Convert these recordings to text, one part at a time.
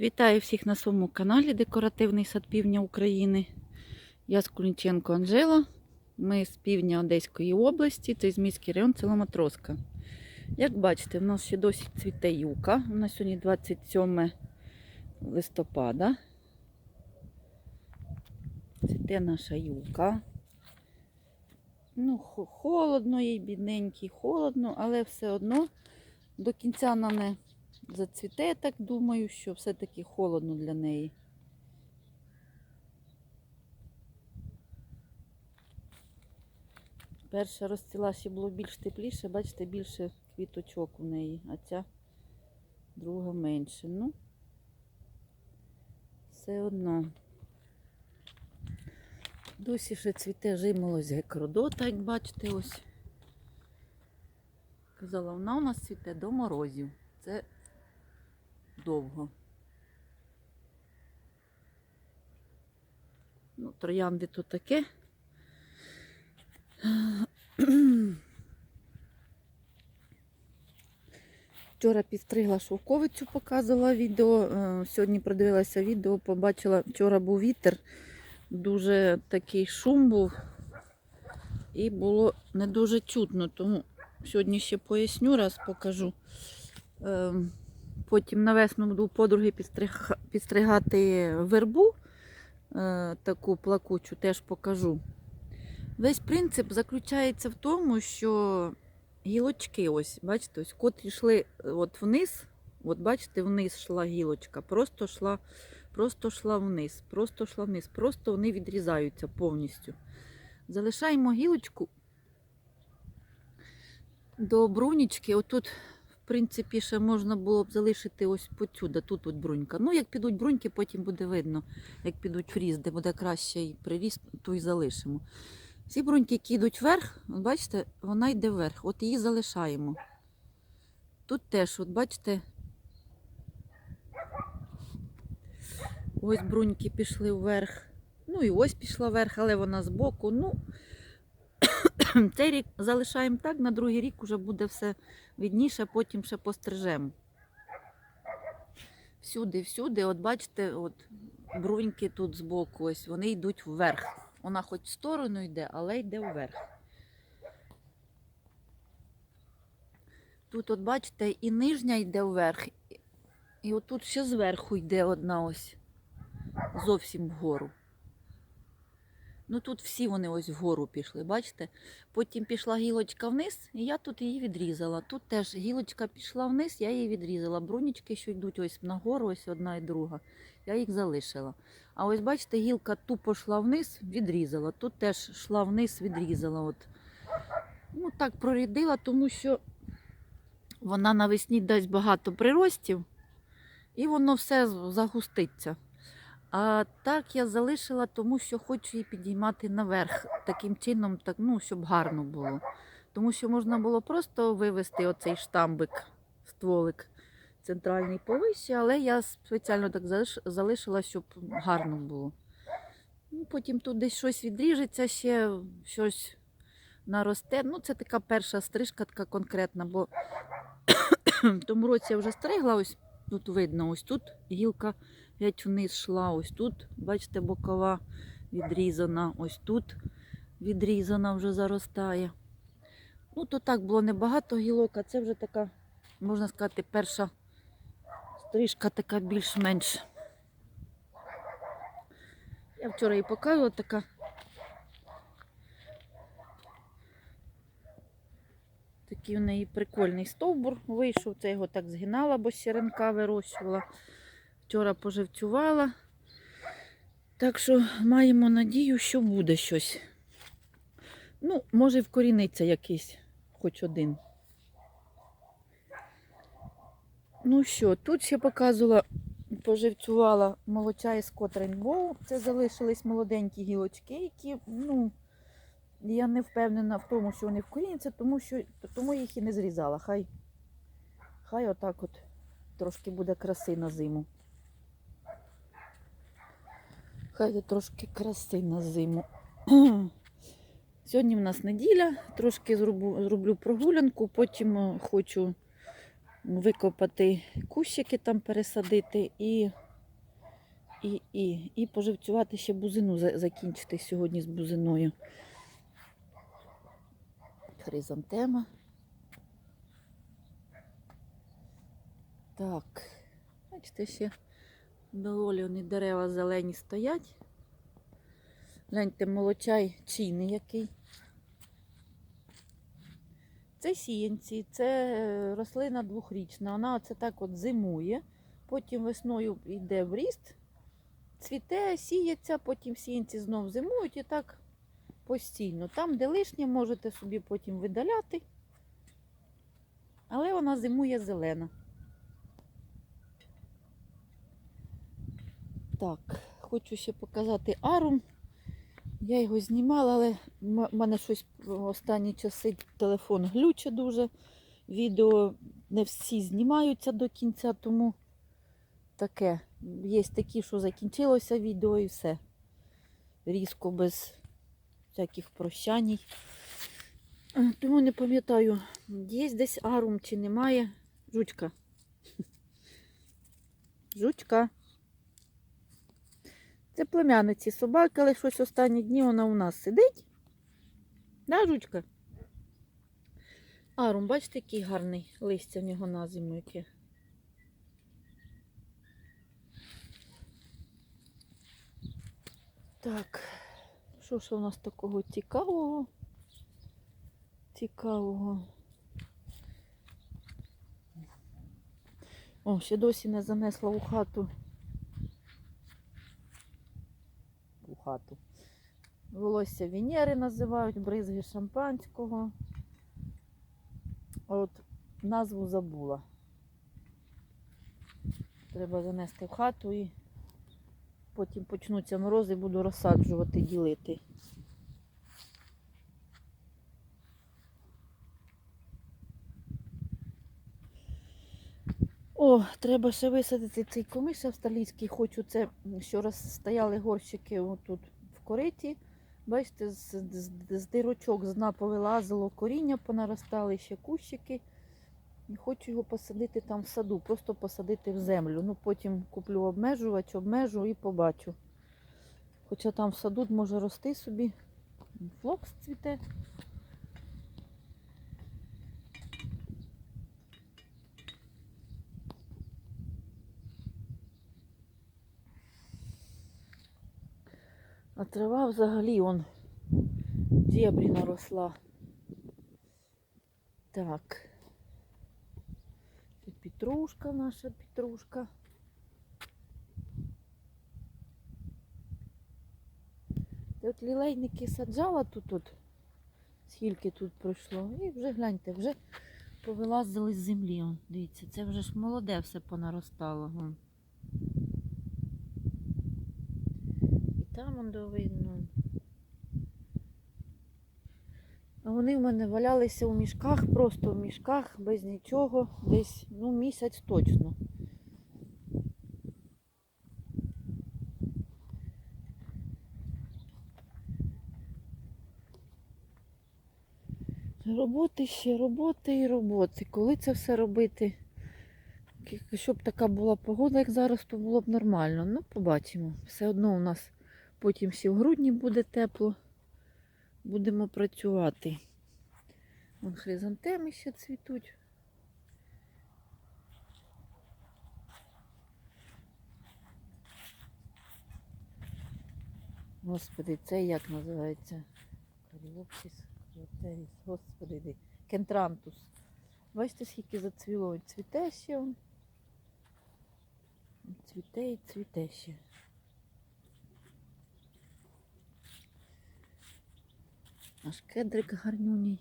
Вітаю всіх на своєму каналі Декоративний сад Півдня України. Я Скулінченко Анжела. Ми з півдня Одеської області, це Ізмійський район, село Матроска. Як бачите, в нас ще досі цвіте юка. У нас сьогодні 27 листопада. Цвіте наша юка. Ну, холодно їй, бідненький, холодно, але все одно до кінця вона не зацвіте, я так думаю, що все-таки холодно для неї. Перша розцвіла ще було більш тепліше, бачите, більше квіточок у неї, а ця друга менше. Ну, все одно. Досі ще цвіте жимолость гекродота, як бачите, ось. Казала, вона у нас цвіте до морозів. Це довго. Ну, троянди то таке. Вчора підстригла шовковицю, показувала відео. е, Сьогодні продивилася відео, побачила, вчора був вітер, дуже такий шум був. І було не дуже чутно, тому сьогодні ще поясню, раз покажу. Потім на весну буду подруги підстригати вербу, е, таку плакучу, теж покажу. Весь принцип заключається в тому, що гілочки, ось, бачите, ось котрі йшли е, от вниз, от бачите, вниз йшла гілочка, просто йшла, просто йшла вниз, просто йшла вниз, просто вони відрізаються повністю. Залишаємо гілочку до брунічки, отут в принципі, ще можна було б залишити ось потюда, тут от брунька. Ну, як підуть бруньки, потім буде видно, як підуть фріз, де буде кращий приріст, то й залишимо. Ці бруньки, які йдуть вверх, от бачите, вона йде вверх, от її залишаємо. Тут теж, от бачите, ось бруньки пішли вверх. Ну і ось пішла вверх, але вона збоку. Ну, цей рік залишаємо так, на другий рік вже буде все відніше, потім ще пострижемо. Всюди, всюди, от бачите, от бруньки тут збоку, ось вони йдуть вверх. Вона хоч в сторону йде, але йде вверх. Тут, от бачите, і нижня йде вверх, і отут ще зверху йде одна ось зовсім вгору. Ну тут всі вони ось вгору пішли, бачите? Потім пішла гілочка вниз, і я тут її відрізала. Тут теж гілочка пішла вниз, я її відрізала. Брунічки, що йдуть ось нагору, ось одна і друга. Я їх залишила. А ось бачите, гілка тупо йшла вниз, відрізала. Тут теж йшла вниз, відрізала. От. Ну так прорідила, тому що вона навесні дасть багато приростів, і воно все загуститься. А так я залишила, тому що хочу її підіймати наверх. Таким чином, так, ну, щоб гарно було. Тому що можна було просто вивести оцей штамбик, стволик центральний повище, але я спеціально так залишила, щоб гарно було. Ну, потім тут десь щось відріжеться, ще щось наросте. Ну, це така перша стрижка, така конкретна, бо в тому році я вже стригла, ось тут видно, ось тут гілка геть вниз йшла, ось тут, бачите, бокова відрізана, ось тут відрізана вже заростає. Ну, то так було небагато гілок, а це вже така, можна сказати, перша стрижка така більш-менш. Я вчора її показувала така. Такий у неї прикольний стовбур вийшов. Це його так згинала, бо сіренка вирощувала. Вчора поживцювала. Так що маємо надію, що буде щось. Ну, може, вкоріниться якийсь, хоч один. Ну що, тут ще показувала, поживцювала молочай з Кот Рейнбоу. Це залишились молоденькі гілочки, які, ну, я не впевнена в тому, що вони вкоріняться, тому що тому їх і не зрізала. Хай, хай отак от трошки буде краси на зиму. Хай трошки краси на зиму. Сьогодні в нас неділя, трошки зроблю, зроблю прогулянку, потім е, хочу викопати кущики там пересадити і і, і, і поживцювати ще бузину закінчити сьогодні з бузиною. Хризантема. Так, бачите, ще доволі вони дерева зелені стоять. Гляньте, молочай чийний який. Це сіянці, це е, рослина двохрічна. Вона оце так от зимує, потім весною йде в ріст, цвіте, сіється, потім сіянці знов зимують і так постійно. Там, де лишнє, можете собі потім видаляти. Але вона зимує зелена. Так, хочу ще показати арум. Я його знімала, але в мене щось в останні часи телефон глюче дуже. Відео не всі знімаються до кінця, тому таке. Є такі, що закінчилося відео і все. Різко без всяких прощань. Е, Тому не пам'ятаю, є десь арум чи немає. Жучка. Жучка. Це племянниці собаки, але щось останні дні вона у нас сидить. Да, жучка? Арум, бачите, який гарний листя в нього на зиму яке. Так, що ж у нас такого цікавого? Цікавого. О, ще досі не занесла у хату. У хату. Волосся Венери називають, бризги шампанського. От назву забула. Треба занести в хату і потім почнуться морози, буду розсаджувати, ділити. О, треба ще висадити цей комиш австралійський. Хочу це, що стояли горщики отут в кориті. Бачите, з, з, з дирочок з дна повилазило коріння, понаростали ще кущики. І хочу його посадити там в саду, просто посадити в землю. Ну, потім куплю обмежувач, обмежу і побачу. Хоча там в саду може рости собі. Флокс цвіте. А трава взагалі он дебрі наросла. Так. Тут петрушка наша петрушка. Та от лілейники саджала тут от, скільки тут пройшло. І вже гляньте, вже повилазили з землі. Дивіться, це вже ж молоде все понаростало. Вон. І там он видно. Вони в мене валялися у мішках, просто в мішках, без нічого, десь ну, місяць точно. Роботи ще, роботи і роботи. Коли це все робити? Щоб така була погода, як зараз, то було б нормально. Ну, побачимо. Все одно у нас потім ще в грудні буде тепло. Будемо працювати. Вон хризантеми ще цвітуть. Господи, це як називається? Каріопсис, Каріоптеріс, господи, кентрантус. Бачите, скільки зацвіло. Цвіте ще. Цвіте і цвіте ще. Наш кедрик гарнюній.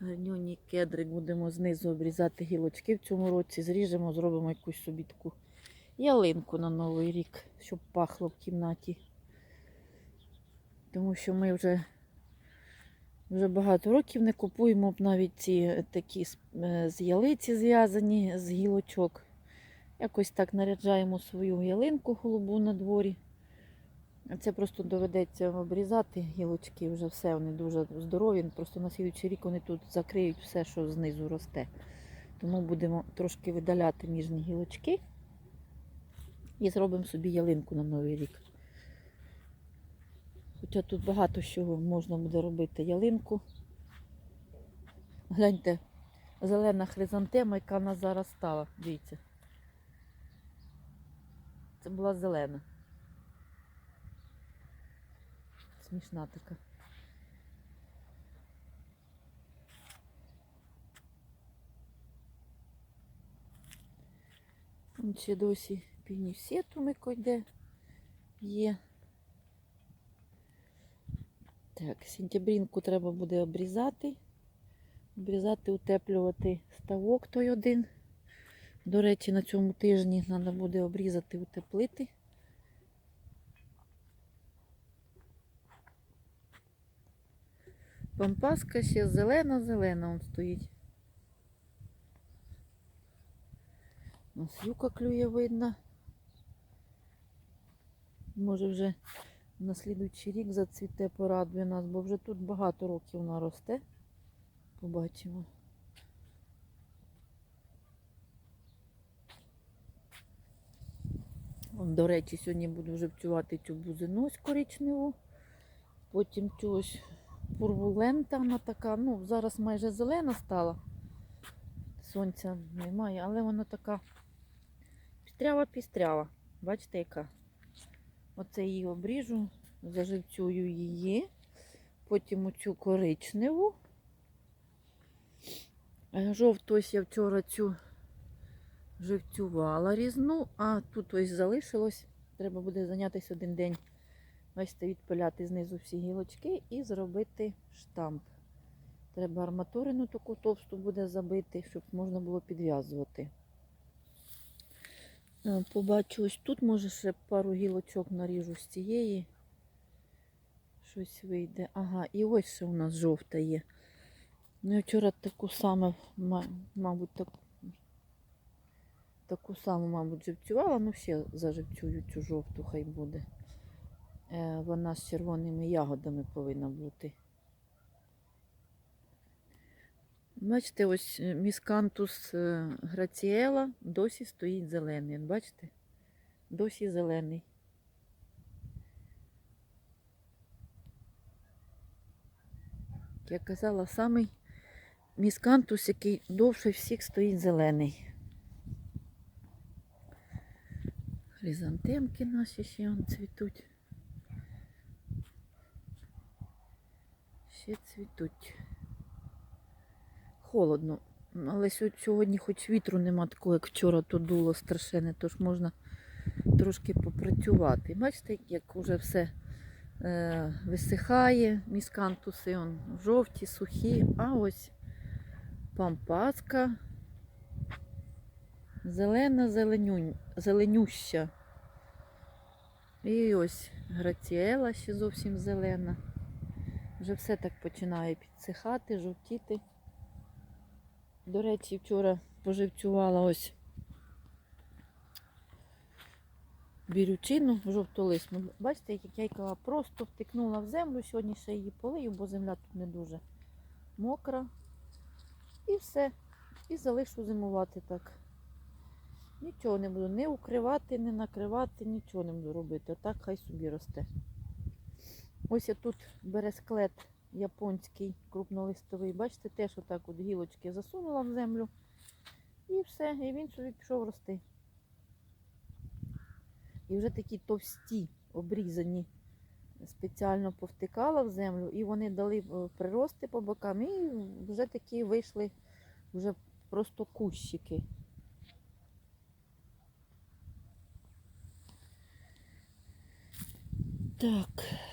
Гарнюній кедрик будемо знизу обрізати гілочки в цьому році. Зріжемо, зробимо якусь собі таку ялинку на Новий рік, щоб пахло в кімнаті. Тому що ми вже, вже багато років не купуємо навіть ці е, такі е, з ялиці зв'язані з гілочок. Якось так наряджаємо свою ялинку голубу на дворі. Це просто доведеться обрізати гілочки, вже все, вони дуже здорові. Просто на слідуючий рік вони тут закриють все, що знизу росте. Тому будемо трошки видаляти ніжні гілочки. І зробимо собі ялинку на Новий рік. Хоча тут багато чого можна буде робити ялинку. Гляньте, зелена хризантема, яка в нас зараз стала. Дивіться. Це була зелена. Смішна така. Ще досі пінісетум йде. Є. Так, сентябрінку треба буде обрізати. Обрізати, утеплювати ставок той один. До речі, на цьому тижні треба буде обрізати, утеплити. Пампаска ще зелена-зелена он стоїть. Нас юка клює видно. Може вже на слідуючий рік зацвіте, порадує нас, бо вже тут багато років вона росте. Побачимо. До речі, сьогодні буду вже вчувати цю бузинусь коричневу. Потім цю ось пурвулента, вона така, ну, зараз майже зелена стала. Сонця немає, але вона така пістрява-пістрява. Бачите, яка? Оце її обріжу, заживцюю її. Потім оцю коричневу. Е, Жовту ось я вчора цю живцювала різну, а тут ось залишилось. Треба буде зайнятися один день. Бачите, відпиляти знизу всі гілочки і зробити штамп. Треба арматурину таку товсту буде забити, щоб можна було підв'язувати. Е, Побачу ось тут, може ще пару гілочок наріжу з цієї. Щось вийде. Ага, і ось ще у нас жовта є. Ну, я вчора таку саму, мабуть, так, таку саму, мабуть, живцювала, ну ще заживцюю цю жовту, хай буде. Е, Вона з червоними ягодами повинна бути. Бачите, ось е, міскантус е, граціела досі стоїть зелений. Бачите? Досі зелений. Як казала, самий міскантус, який довше всіх стоїть зелений. Хризантемки наші ще цвітуть. Ще цвітуть. Холодно. Але сьогодні хоч вітру нема такого, як вчора то дуло страшенне, тож можна трошки попрацювати. Бачите, як вже все е, висихає, міскантуси он, жовті, сухі, а ось пампаска. Зелена, зеленю, зеленюща. І ось граціела ще зовсім зелена. Вже все так починає підсихати, жовтіти. До речі, вчора поживцювала ось бірючину жовтолисну. Бачите, як яйка просто втикнула в землю. Сьогодні ще її полию, бо земля тут не дуже мокра. І все. І залишу зимувати так. Нічого не буду не укривати, не накривати, нічого не буду робити. Отак хай собі росте. Ось я тут бересклет японський крупнолистовий. Бачите, теж отак от гілочки засунула в землю. І все, і він собі пішов рости. І вже такі товсті, обрізані, спеціально повтикала в землю, і вони дали е, прирости по бокам, і вже такі вийшли вже просто кущики. Так.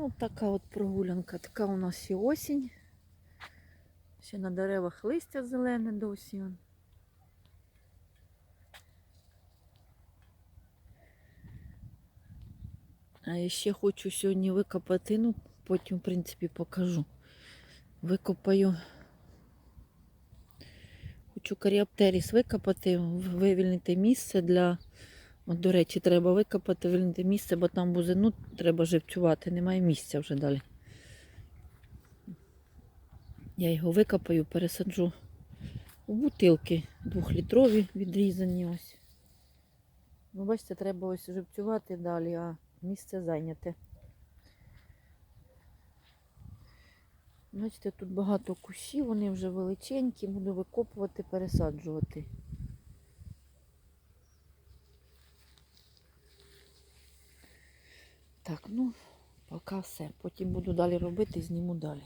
Ну, така от прогулянка. Така у нас і осінь. Ще на деревах листя зелене досі. А я ще хочу сьогодні викопати, ну, потім, в принципі, покажу. Викопаю. Хочу каріоптеріс викопати, вивільнити місце для. От, до речі, треба викопати, вивільнити місце, бо там бузину треба живцювати, немає місця вже далі. Я його викопаю, пересаджу У бутилки двохлітрові відрізані ось. Ну, бачите, треба ось живцювати далі, а місце зайняте. Бачите, тут багато кущів, вони вже величенькі, буду викопувати, пересаджувати. Так, ну, поки все. Потім буду далі робити, зніму далі.